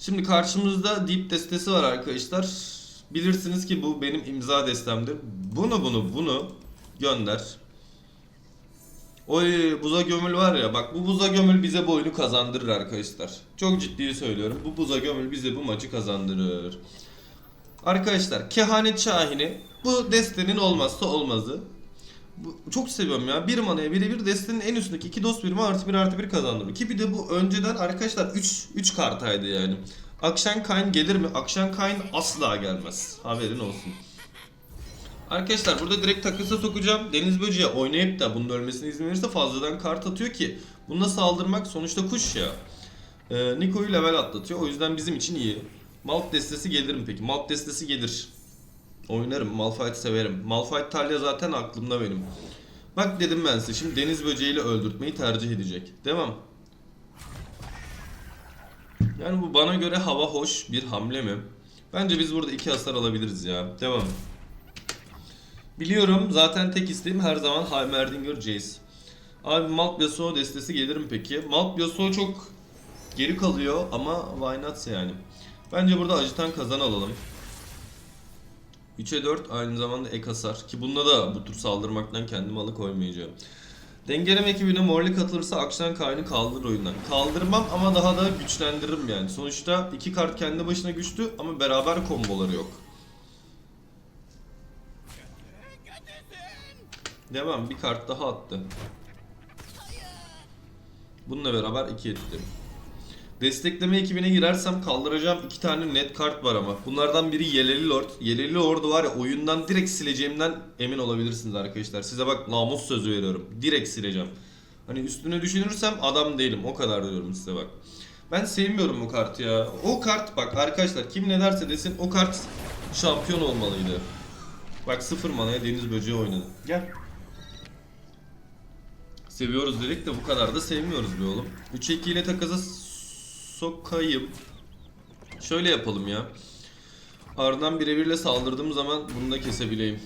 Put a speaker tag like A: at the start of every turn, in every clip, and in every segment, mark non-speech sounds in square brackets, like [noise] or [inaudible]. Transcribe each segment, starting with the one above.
A: Şimdi karşımızda Deep destesi var arkadaşlar. Bilirsiniz ki bu benim imza destemdir. Bunu bunu bunu gönder. Oy buza gömül var ya bak bu buza gömül bize bu oyunu kazandırır arkadaşlar. Çok ciddi söylüyorum. Bu buza gömül bize bu maçı kazandırır. Arkadaşlar kehanet şahini bu destenin olmazsa olmazı. Çok seviyorum ya. Bir manaya birebir destenin en üstündeki iki dost birimi artı bir artı bir kazandırıyor. Ki bir de bu önceden arkadaşlar 3 3 kartaydı yani. Akşam Kayn gelir mi? Akşam Kayn asla gelmez. Haberin olsun. Arkadaşlar burada direkt takısa sokacağım. Deniz böceği oynayıp da bunun ölmesine izin verirse fazladan kart atıyor ki bununla saldırmak sonuçta kuş ya. Ee, Niko'yu level atlatıyor. O yüzden bizim için iyi. Malt destesi gelir mi peki? Malt destesi gelir. Oynarım. Malphite severim. Malphite Talia zaten aklımda benim. Bak dedim ben size. Şimdi deniz böceğiyle öldürtmeyi tercih edecek. Devam. Yani bu bana göre hava hoş bir hamle mi? Bence biz burada iki hasar alabiliriz ya. Devam. Biliyorum zaten tek isteğim her zaman Heimerdinger Jace. Abi Malt Yasuo destesi gelir mi peki? Malt Yasuo çok geri kalıyor ama why not yani. Bence burada acitan kazan alalım. 3'e 4 aynı zamanda ek hasar ki bunda da bu tür saldırmaktan kendimi alıkoymayacağım. Dengeleme ekibine Morley katılırsa Akşan Kayn'ı kaldırır oyundan. Kaldırmam ama daha da güçlendiririm yani. Sonuçta iki kart kendi başına güçlü ama beraber komboları yok. Devam bir kart daha attı. Bununla beraber iki etti. Destekleme ekibine girersem kaldıracağım iki tane net kart var ama. Bunlardan biri Yeleli Lord. Yeleli Lord'u var ya oyundan direkt sileceğimden emin olabilirsiniz arkadaşlar. Size bak namus sözü veriyorum. Direkt sileceğim. Hani üstüne düşünürsem adam değilim. O kadar diyorum size bak. Ben sevmiyorum o kartı ya. O kart bak arkadaşlar kim ne derse desin o kart şampiyon olmalıydı. Bak sıfır manaya deniz böceği oynadı. Gel. Seviyoruz dedik de bu kadar da sevmiyoruz be oğlum. 3 2 ile takasa sokayım. Şöyle yapalım ya. Ardından birebirle saldırdığım zaman bunu da kesebileyim.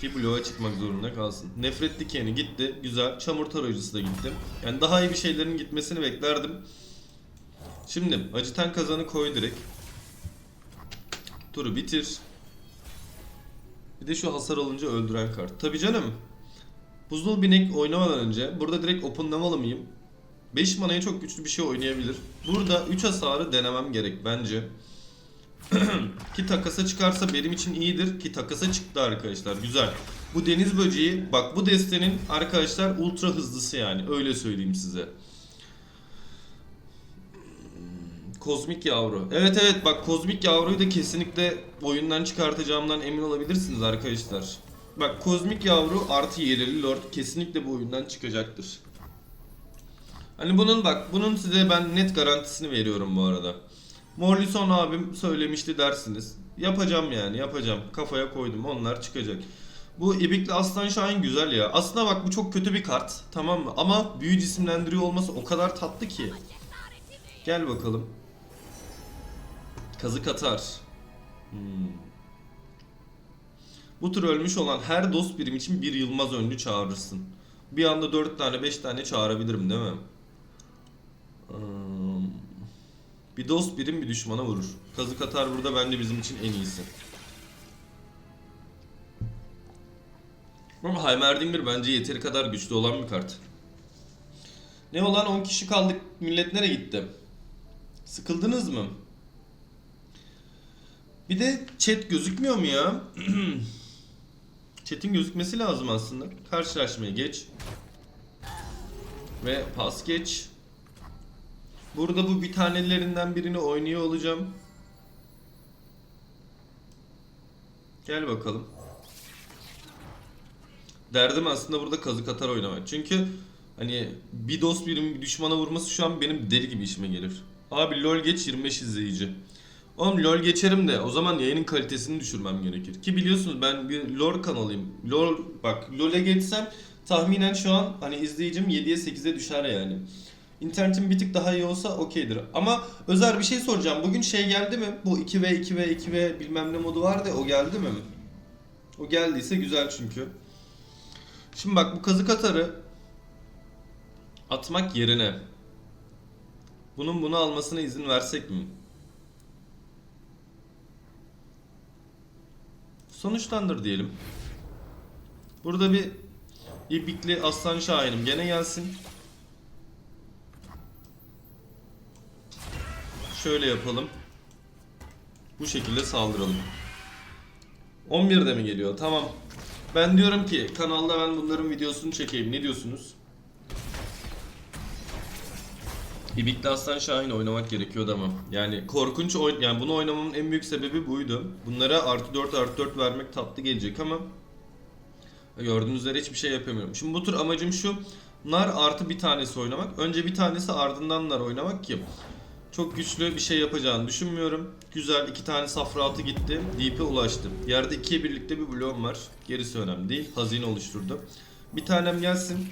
A: Ki bloğa çıkmak zorunda kalsın. Nefret dikeni gitti. Güzel. Çamur tarayıcısı da gitti. Yani daha iyi bir şeylerin gitmesini beklerdim. Şimdi acıtan kazanı koy direkt. Turu bitir. Bir de şu hasar alınca öldüren kart. Tabi canım. Buzul binek oynamadan önce burada direkt openlamalı mıyım? 5 manaya çok güçlü bir şey oynayabilir. Burada 3 hasarı denemem gerek bence. [clears throat] ki takasa çıkarsa benim için iyidir. Ki takasa çıktı arkadaşlar. Güzel. Bu deniz böceği bak bu destenin arkadaşlar ultra hızlısı yani. Öyle söyleyeyim size. Kozmik yavru. Evet evet bak kozmik yavruyu da kesinlikle oyundan çıkartacağımdan emin olabilirsiniz arkadaşlar. Bak kozmik yavru artı yereli lord kesinlikle bu oyundan çıkacaktır. Hani bunun bak bunun size ben net garantisini veriyorum bu arada. Morlison abim söylemişti dersiniz. Yapacağım yani yapacağım. Kafaya koydum onlar çıkacak. Bu İbikli Aslan Şahin güzel ya. Aslında bak bu çok kötü bir kart. Tamam mı? Ama büyü cisimlendiriyor olması o kadar tatlı ki. Gel bakalım. Kazık atar. Hmm. Bu tür ölmüş olan her dost birim için bir Yılmaz Önlü çağırırsın. Bir anda 4 tane 5 tane çağırabilirim değil mi? Hmm. Bir dost birim bir düşmana vurur. Kazık atar burada bence bizim için en iyisi. Ama Heimerdinger bence yeteri kadar güçlü olan bir kart. Ne olan 10 kişi kaldık. Millet nereye gitti? Sıkıldınız mı? Bir de chat gözükmüyor mu ya? [clears throat] Chat'in gözükmesi lazım aslında. Karşılaşmaya geç. Ve pas geç. Burada bu bir tanelerinden birini oynuyor olacağım. Gel bakalım. Derdim aslında burada kazık atar oynamak. Çünkü hani bir dost birinin bir düşmana vurması şu an benim deli gibi işime gelir. Abi lol geç 25 izleyici. Oğlum LoL geçerim de o zaman yayının kalitesini düşürmem gerekir. Ki biliyorsunuz ben bir LoL kanalıyım. LoL bak LoL'e geçsem tahminen şu an hani izleyicim 7'ye 8'e düşer yani. İnternetim bir tık daha iyi olsa okeydir. Ama özel bir şey soracağım. Bugün şey geldi mi? Bu 2V, 2V, 2V bilmem ne modu vardı ya o geldi mi? O geldiyse güzel çünkü. Şimdi bak bu kazık atarı atmak yerine bunun bunu almasına izin versek mi? Sonuçlandır diyelim. Burada bir ibikli aslan şahinim gene gelsin. Şöyle yapalım. Bu şekilde saldıralım. 11'de mi geliyor? Tamam. Ben diyorum ki kanalda ben bunların videosunu çekeyim. Ne diyorsunuz? İbikli Aslan Şahin oynamak gerekiyordu ama. Yani korkunç oyn yani bunu oynamamın en büyük sebebi buydu. Bunlara artı 4 artı 4 vermek tatlı gelecek ama gördüğünüz üzere hiçbir şey yapamıyorum. Şimdi bu tur amacım şu. Nar artı bir tanesi oynamak. Önce bir tanesi ardından nar oynamak ki çok güçlü bir şey yapacağını düşünmüyorum. Güzel iki tane safra atı gitti. Deep'e ulaştı. Yerde ikiye birlikte bir bloğum var. Gerisi önemli değil. Hazine oluşturdu. Bir tanem gelsin.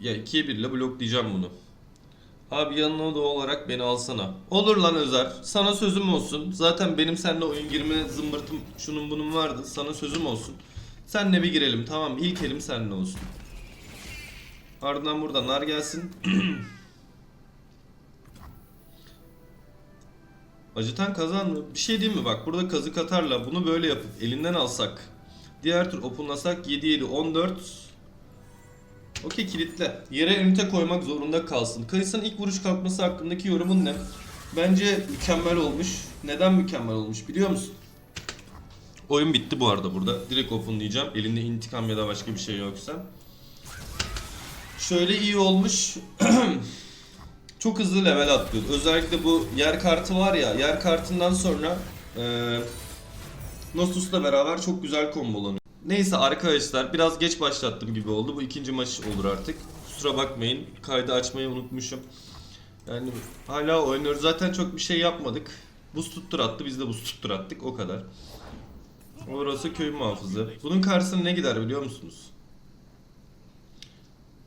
A: Ya ikiye birle bloklayacağım bunu. Abi yanına da olarak beni alsana. Olur lan Özer. Sana sözüm olsun. Zaten benim seninle oyun girme zımbırtım şunun bunun vardı. Sana sözüm olsun. Senle bir girelim tamam? İlk elim seninle olsun. Ardından buradan nar gelsin. [clears throat] Acıtan kazan mı? Bir şey değil mi bak burada kazık atarla bunu böyle yapıp elinden alsak. Diğer tur openlasak 7 7 14 Okey kilitle. Yere ünite koymak zorunda kalsın. Kayısı'nın ilk vuruş kalkması hakkındaki yorumun ne? Bence mükemmel olmuş. Neden mükemmel olmuş biliyor musun? Oyun bitti bu arada burada. Direkt openlayacağım. Elinde intikam ya da başka bir şey yoksa. Şöyle iyi olmuş. [clears throat] Çok hızlı level atlıyor. Özellikle bu yer kartı var ya. Yer kartından sonra eee Nosus'la beraber çok güzel kombolanıyor. Neyse arkadaşlar biraz geç başlattım gibi oldu. Bu ikinci maç olur artık. Kusura bakmayın. Kaydı açmayı unutmuşum. Yani hala oynuyoruz. Zaten çok bir şey yapmadık. Buz tuttur attı. Biz de buz tuttur attık. O kadar. Orası köy muhafızı. Bunun karşısına ne gider biliyor musunuz?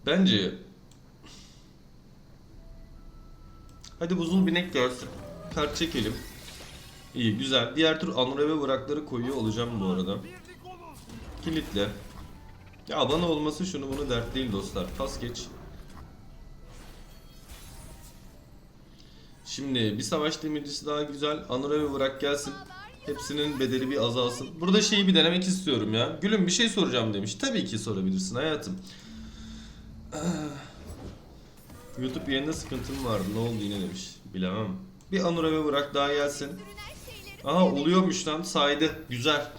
A: Bence Hadi buzul binek gelsin. Kart çekelim. İyi güzel. Diğer tur Anure ve Burakları koyuyor olacağım bu arada. Kilitle. Ya bana olması şunu bunu dert değil dostlar. Pas geç. Şimdi bir savaş demircisi daha güzel. Anure ve Burak gelsin. Hepsinin bedeli bir azalsın. Burada şeyi bir denemek istiyorum ya. Gülüm bir şey soracağım demiş. Tabii ki sorabilirsin hayatım. YouTube yayında sıkıntım vardı. Ne oldu yine demiş. Bilemem. Bir Anura ve Burak daha gelsin. Aha oluyormuş lan. Saydı. Güzel.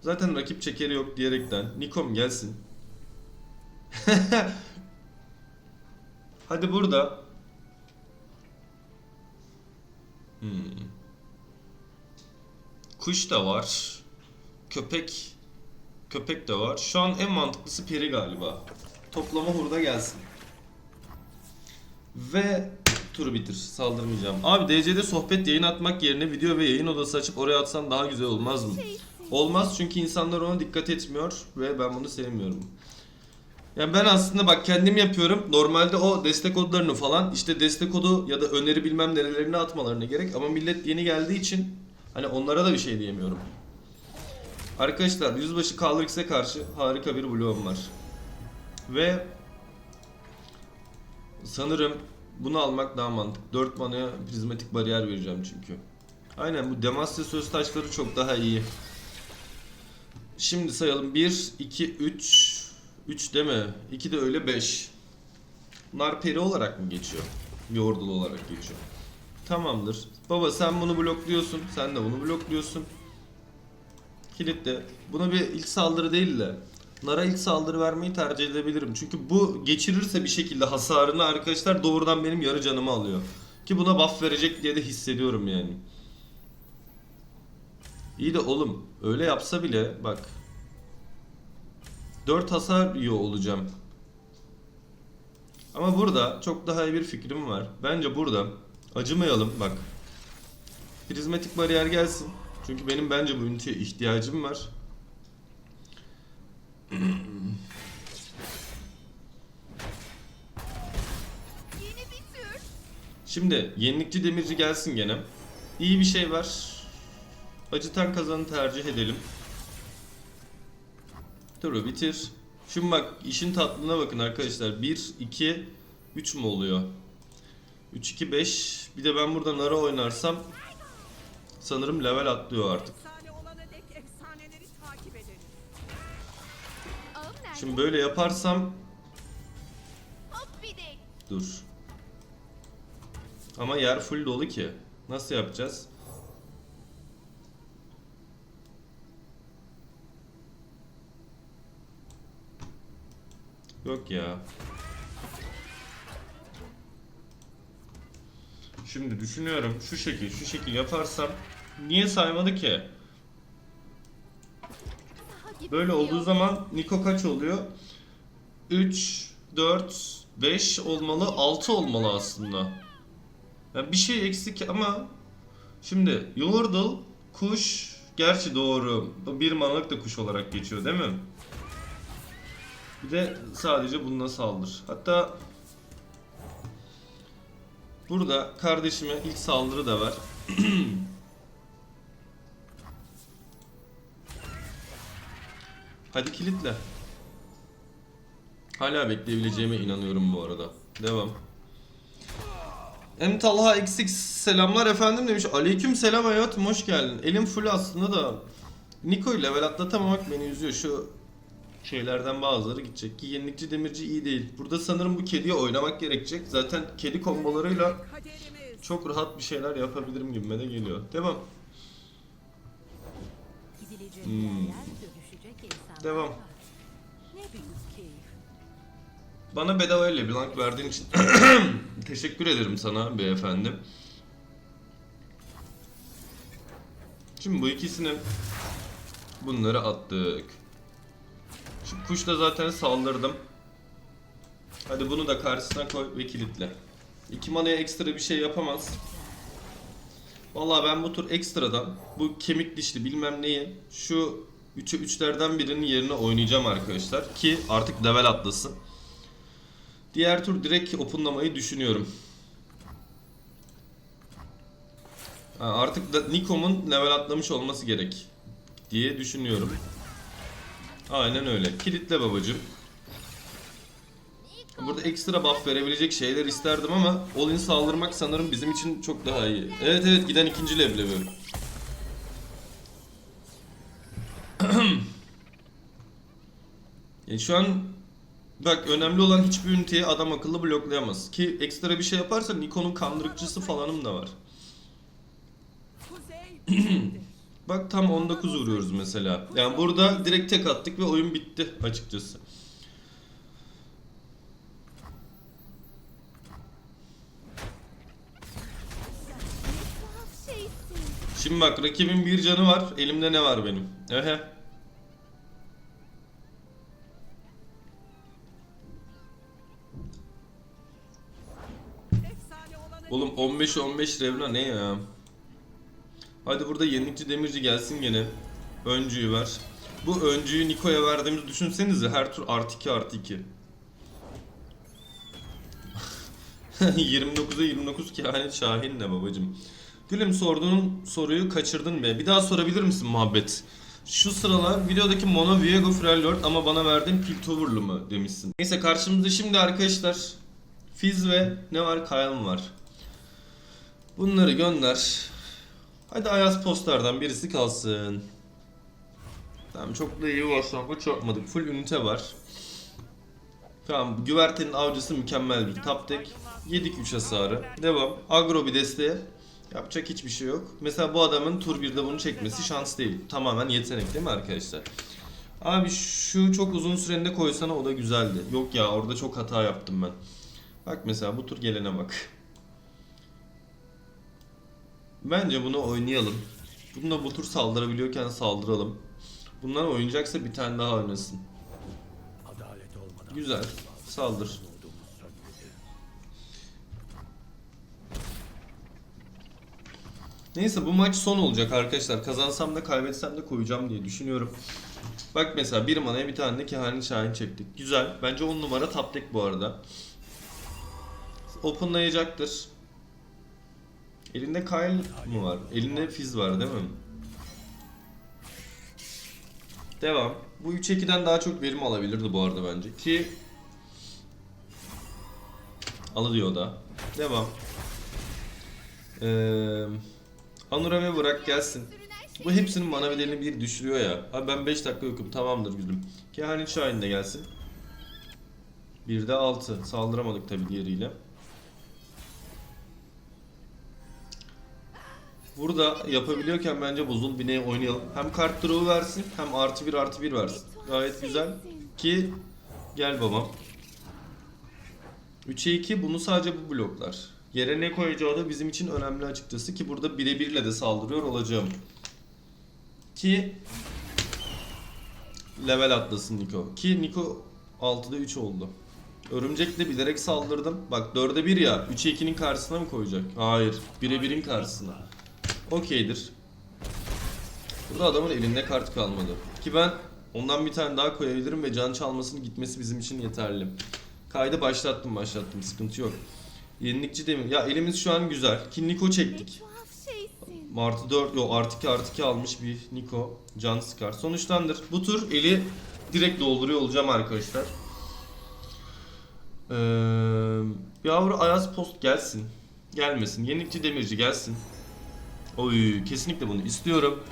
A: Zaten rakip çekeri yok diyerekten. Nikom gelsin. [laughs] Hadi burada. Hmm. Kuş da var. Köpek. Köpek de var. Şu an en mantıklısı peri galiba. Toplama hurda gelsin. Ve turu bitir. Saldırmayacağım. Abi DC'de sohbet yayın atmak yerine video ve yayın odası açıp oraya atsan daha güzel olmaz mı? Olmaz çünkü insanlar ona dikkat etmiyor ve ben bunu sevmiyorum. Yani ben aslında bak kendim yapıyorum. Normalde o destek kodlarını falan işte destek kodu ya da öneri bilmem nerelerine atmalarına gerek ama millet yeni geldiği için hani onlara da bir şey diyemiyorum. Arkadaşlar yüzbaşı Kalrix'e karşı harika bir bloğum var. Ve sanırım bunu almak daha mantıklı. 4 manaya prizmatik bariyer vereceğim çünkü. Aynen bu Demacia söz taşları çok daha iyi. Şimdi sayalım 1, 2, 3, 3 deme. 2 de öyle 5. Nar peri olarak mı geçiyor? Yordul olarak geçiyor. Tamamdır. Baba sen bunu blokluyorsun. Sen de bunu blokluyorsun. Kilitle. Buna bir ilk saldırı değil de Nara ilk saldırı vermeyi tercih edebilirim. Çünkü bu geçirirse bir şekilde hasarını arkadaşlar doğrudan benim yarı canımı alıyor. Ki buna buff verecek diye de hissediyorum yani. İyi de oğlum öyle yapsa bile bak 4 hasar yiyor olacağım. Ama burada çok daha iyi bir fikrim var. Bence burada acımayalım bak. Prizmatik bariyer gelsin. Çünkü benim bence bu üniteye ihtiyacım var. Şimdi yenilikçi demirci gelsin gene. İyi bir şey var. Acıtan kazanı tercih edelim. Turu bitir. Şimdi bak işin tatlılığına bakın arkadaşlar. 1, 2, 3 mü oluyor? 3, 2, 5. Bir de ben burada Nara oynarsam Sanırım level atlıyor artık.
B: Efsane olana dek efsaneleri takip edelim.
C: Ağım nerede?
A: Şimdi böyle yaparsam
C: Hop bir de.
A: dur. Ama yer full dolu ki. Nasıl yapacağız? Yok ya. Şimdi düşünüyorum şu şekil şu şekil yaparsam niye saymadı ki? Böyle olduğu zaman Niko kaç oluyor? 3, 4, 5 olmalı, 6 olmalı aslında. Yani bir şey eksik ama şimdi Yordle kuş gerçi doğru. Bir manalık da kuş olarak geçiyor değil mi? Bir de sadece bununla saldır. Hatta burada kardeşime ilk saldırı da var. [clears throat] Hadi kilitle. Hala bekleyebileceğime inanıyorum bu arada. Devam. M XX selamlar efendim demiş. Aleyküm selam hayatım hoş geldin. Elim full aslında da Niko'yu level atlatamamak beni üzüyor. Şu şeylerden bazıları gidecek ki yenilikçi demirci iyi değil. Burada sanırım bu kediye oynamak gerekecek. Zaten kedi kombolarıyla çok rahat bir şeyler yapabilirim gibime de geliyor. Devam. Hmm. Devam. Bana bedava LeBlanc verdiğin için [clears throat] teşekkür ederim sana beyefendi. Şimdi bu ikisini bunları attık. Şimdi kuşla zaten saldırdım. Hadi bunu da karşısına koy ve kilitle. İki manaya ekstra bir şey yapamaz. Vallahi ben bu tur ekstradan bu kemik dişli bilmem neyi şu 3'e 3'lerden birinin yerine oynayacağım arkadaşlar ki artık level atlasın. Diğer tur direkt openlamayı düşünüyorum. Artık da Nikom'un level atlamış olması gerek diye düşünüyorum. Aynen öyle. Kilitle babacım. Burada ekstra buff verebilecek şeyler isterdim ama all-in saldırmak sanırım bizim için çok daha iyi. Evet evet giden ikinci leblebi. [clears throat] E şu an bak önemli olan hiçbir üniteyi adam akıllı bloklayamaz. Ki ekstra bir şey yaparsa Nikon'un kandırıkçısı falanım da var. [clears throat] Bak tam 19 vuruyoruz mesela. Yani burada direkt tek attık ve oyun bitti açıkçası. Şimdi bak rakibin bir canı var. Elimde ne var benim? Ehe. Oğlum
B: dek
A: 15 15 Revna ne ya? Hadi burada yenilikçi demirci gelsin gene. Öncüyü ver. Bu öncüyü Niko'ya verdiğimizi düşünsenize her tur artı 2 artı 2. 29'a 29 kehanet Şahin ne babacım. Gülüm sorduğun soruyu kaçırdın be. Bir daha sorabilir misin muhabbet? Şu sıralar videodaki Mono Viego Freljord ama bana verdiğin Piltover'lı mı demişsin. Neyse karşımızda şimdi arkadaşlar Fizz ve ne var? Kayan var. Bunları gönder. Hadi Ayaz postlardan birisi kalsın. Tamam çok da iyi başlangıç yapmadık. Full ünite var. Tamam güvertenin avcısı mükemmel bir top tek. Yedik 3 hasarı. Devam. Agro bir desteğe. Yapacak hiçbir şey yok. Mesela bu adamın tur 1'de bunu çekmesi şans değil. Tamamen yetenek değil mi arkadaşlar? Abi şu çok uzun sürende koysana o da güzeldi. Yok ya orada çok hata yaptım ben. Bak mesela bu tur gelene bak. Bence bunu oynayalım. Bununla bu tur saldırabiliyorken saldıralım. Bunlar oynayacaksa bir tane daha oynasın.
D: Adalet olmadan
A: Güzel. Saldır. Neyse bu maç son olacak arkadaşlar. Kazansam da kaybetsem de koyacağım diye düşünüyorum. Bak mesela bir manaya bir tane de kehanet şahin çektik. Güzel. Bence 10 numara top deck bu arada. Openlayacaktır. Elinde Kyle mı var? Elinde Fizz var değil mi? Devam. Bu 3-2'den daha çok verim alabilirdi bu arada bence. Ki alıyor da. Devam. Eee Anura ve gelsin. Bu hepsinin mana bedelini bir düşürüyor ya. Abi ben 5 dakika yokum tamamdır gülüm. Kehanet Şahin de gelsin. Bir de 6. Saldıramadık tabi diğeriyle. Burada yapabiliyorken bence buzul bineği oynayalım. Hem kart draw'u versin hem artı 1 artı 1 versin. Gayet güzel. Ki gel babam. 3'e 2 bunu sadece bu bloklar. Yere ne koyacağı da bizim için önemli açıkçası ki burada birebirle de saldırıyor olacağım. Ki level atlasın Niko. Ki Niko 6'da 3 oldu. Örümcekle bilerek saldırdım. Bak 4'e 1 ya. 3'e 2'nin karşısına mı koyacak? Hayır. 1'e 1'in karşısına. Okeydir. Burada adamın elinde kart kalmadı. Ki ben ondan bir tane daha koyabilirim ve can çalmasının gitmesi bizim için yeterli. Kaydı başlattım başlattım sıkıntı yok. Yenilikçi demir. Ya elimiz şu an güzel. Ki Niko çektik. Martı 4 yok artı 2 artı 2 almış bir Niko can sıkar. Sonuçtandır. Bu tur eli direkt dolduruyor olacağım arkadaşlar. Ee, yavru Ayaz Post gelsin. Gelmesin. Yenilikçi Demirci gelsin. Oy kesinlikle bunu istiyorum.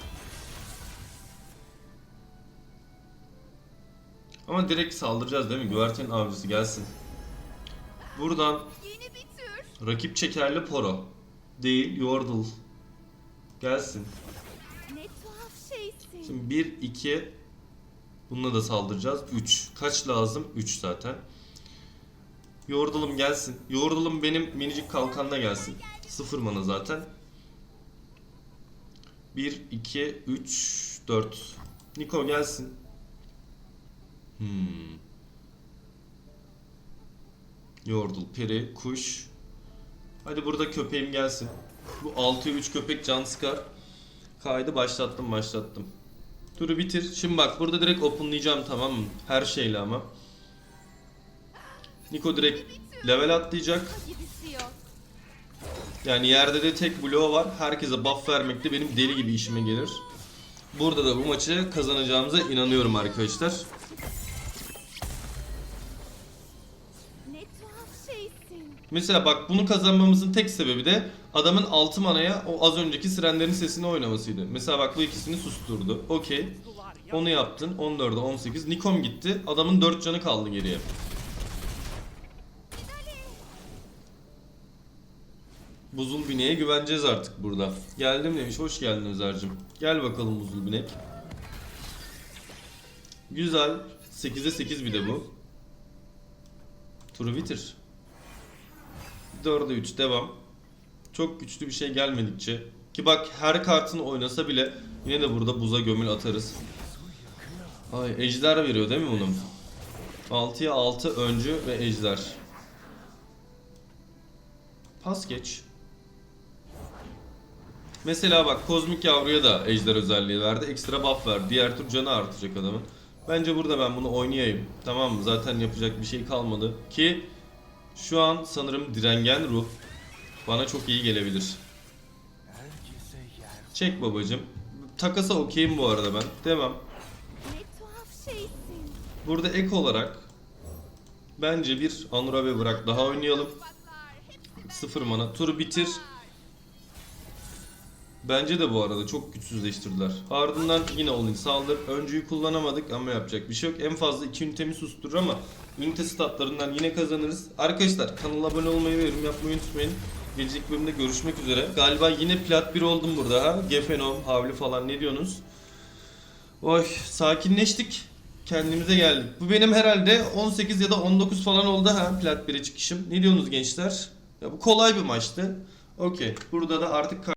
A: Ama direkt saldıracağız değil mi? Güvertenin avcısı gelsin. Buradan rakip çekerli Poro. Değil Yordle. Gelsin. Şimdi 1, 2 Bununla da saldıracağız. 3. Kaç lazım? 3 zaten. Yordalım gelsin. Yordalım benim minicik kalkanla gelsin. Sıfır mana zaten. 1, 2, 3, 4. Niko gelsin. Hmm. Yordle, peri, kuş. Hadi burada köpeğim gelsin. Bu 6'ya 3 köpek can sıkar. Kaydı başlattım başlattım. Turu bitir. Şimdi bak burada direkt openlayacağım tamam mı? Her şeyle ama. Niko direkt level atlayacak. Yani yerde de tek bloğu var. Herkese buff vermek de benim deli gibi işime gelir. Burada da bu maçı kazanacağımıza inanıyorum arkadaşlar. Mesela bak bunu kazanmamızın tek sebebi de adamın 6 manaya o az önceki sirenlerin sesini oynamasıydı. Mesela bak bu ikisini susturdu. Okey. Onu yaptın. 14'e 18. Nikom gitti. Adamın 4 canı kaldı geriye. Buzul bineğe güveneceğiz artık burada. Geldim demiş. Hoş geldin Özer'cim. Gel bakalım buzul binek. Güzel. 8'e 8 bir de bu. Turu bitir. 4'e 3 devam. Çok güçlü bir şey gelmedikçe. Ki bak her kartını oynasa bile yine de burada buza gömül atarız. Ay ejder veriyor değil mi bunun? 6'ya 6 öncü ve ejder. Pas geç. Mesela bak kozmik yavruya da ejder özelliği verdi. Ekstra buff verdi. Diğer tur canı artacak adamın. Bence burada ben bunu oynayayım. Tamam mı? Zaten yapacak bir şey kalmadı. Ki şu an sanırım direngen ruh bana çok iyi gelebilir. Çek babacım. Takasa okeyim bu arada ben.
C: Şeysin.
A: Burada ek olarak bence bir Anura Bırak daha oynayalım. Sıfır mana. Turu bitir. Bence de bu arada çok güçsüzleştirdiler. Ardından yine Olin saldır. Öncüyü kullanamadık ama yapacak bir şey yok. En fazla 2 ünitemi susturur ama ünite statlarından yine kazanırız. Arkadaşlar kanala abone olmayı ve yorum yapmayı unutmayın. Gelecek bölümde görüşmek üzere. Galiba yine plat 1 oldum burada ha. Gefenom, Havli falan ne diyorsunuz? Oy sakinleştik. Kendimize geldik. Bu benim herhalde 18 ya da 19 falan oldu ha plat 1'e çıkışım. Ne diyorsunuz gençler? Ya bu kolay bir maçtı. Okey. Burada da artık